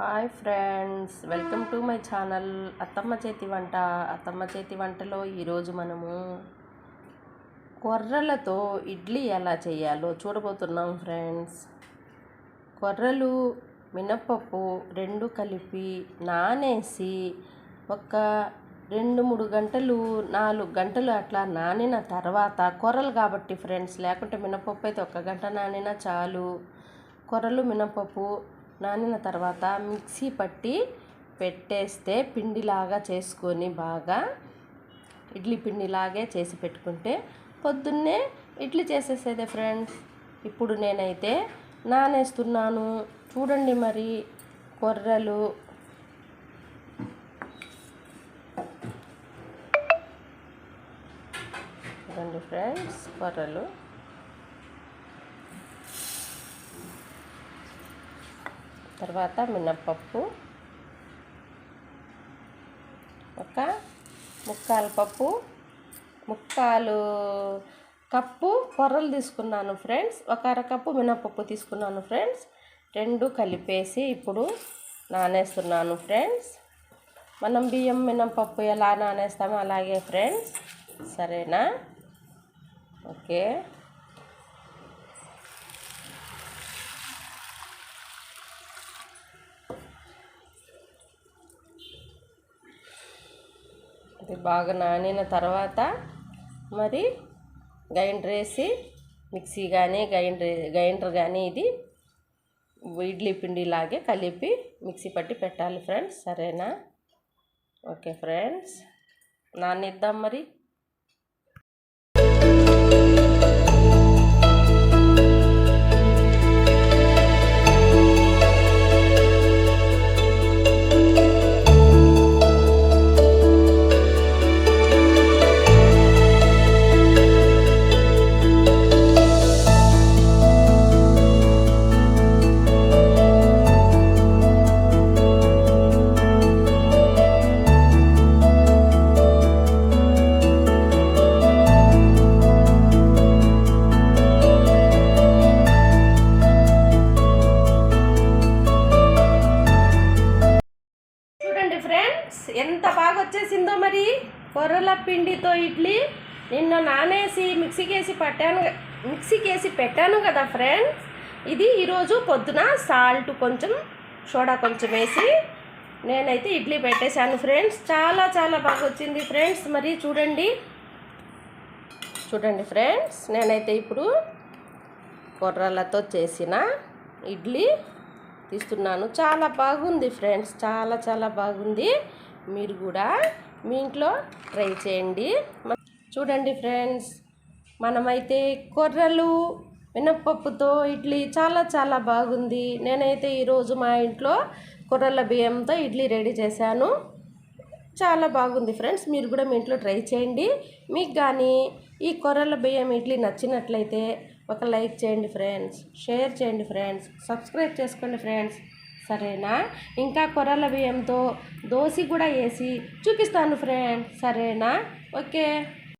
Hi friends welcome to my channel అత్తమ్మ చేతి వంట. అత్తమ్మ చేతి వంటలో ఈరోజు మనము కొర్రలతో ఇడ్లీ ఎలా చేయాలో చూడబోతున్నాం ఫ్రెండ్స్. కొర్రలు మినప్పప్పు రెండు కలిపి నానేసి ఒక రెండు మూడు గంటలు నాలుగు గంటలు అట్లా నానిన తర్వాత కొర్రలు కాబట్టి ఫ్రెండ్స్ లేకుంటే మినపప్పు అయితే ఒక గంట నానినా చాలు. కొర్రలు మినపప్పు నానిన తర్వాత మిక్సీ పట్టి పెట్టేస్తే పిండిలాగా చేసుకొని బాగా ఇడ్లీ పిండిలాగే చేసి పెట్టుకుంటే పొద్దున్నే ఇడ్లీ చేసేసేదే ఫ్రెండ్స్. ఇప్పుడు నేనైతే నానేస్తున్నాను. చూడండి మరి కొర్రలు. చూడండి ఫ్రెండ్స్ కొర్రలు. తర్వాత మినప్పప్పు. ఒక ముక్కాలు పప్పు. ముక్కాలు కప్పు కొర్రలు తీసుకున్నాను ఫ్రెండ్స్. ఒక అరకప్పు మినప్పప్పు తీసుకున్నాను ఫ్రెండ్స్. రెండు కలిపేసి ఇప్పుడు నానేస్తున్నాను ఫ్రెండ్స్. మనం బియ్యం మినప్పప్పు ఎలా నానేస్తామో అలాగే ఫ్రెండ్స్. సరేనా? ఓకే. ఇది బాగా నానిన తర్వాత మరి గ్రైండర్ వేసి మిక్సీ కానీ గ్రైండర్ గ్రైండర్ కానీ ఇది ఇడ్లీ పిండిలాగే కలిపి మిక్సీ పట్టి పెట్టాలి ఫ్రెండ్స్. సరేనా? Okay friends. నానిద్దాం మరి. వచ్చేసిందో మరి? కొర్రల పిండితో ఇడ్లీ? నిన్న నానేసి మిక్సీకి వేసి పట్టాను మిక్సీకి వేసి పెట్టాను కదా ఫ్రెండ్స్? ఇది ఈరోజు పొద్దున సాల్ట్ కొంచెం సోడా కొంచెం వేసి నేనైతే ఇడ్లీ పెట్టేశాను ఫ్రెండ్స్. చాలా చాలా బాగా వచ్చింది ఫ్రెండ్స్. మరి చూడండి. చూడండి ఫ్రెండ్స్ నేనైతే ఇప్పుడు కొర్రలతో చేసిన ఇడ్లీ తీస్తున్నాను. చాలా బాగుంది ఫ్రెండ్స్. చాలా చాలా బాగుంది. మీరు కూడా మీ ఇంట్లో ట్రై చేయండి. చూడండి ఫ్రెండ్స్ మనమైతే కొర్రలు మినప్పప్పుతో ఇడ్లీ చాలా చాలా బాగుంది. నేనైతే ఈరోజు మా ఇంట్లో కొర్రల బియ్యంతో ఇడ్లీ రెడీ చేశాను. చాలా బాగుంది ఫ్రెండ్స్ మీరు కూడా మీ ఇంట్లో ట్రై చేయండి. మీకు కానీ ఈ కొర్రల బియ్యం ఇడ్లీ నచ్చినట్లయితే ఒక లైక్ చేయండి ఫ్రెండ్స్ షేర్ చేయండి ఫ్రెండ్స్ సబ్స్క్రైబ్ చేసుకోండి ఫ్రెండ్స్. సరేనా? ఇంకా కొర్రల బియ్యంతో దోశ కూడా వేసి చూపిస్తాను ఫ్రెండ్ సరేనా? ఓకే.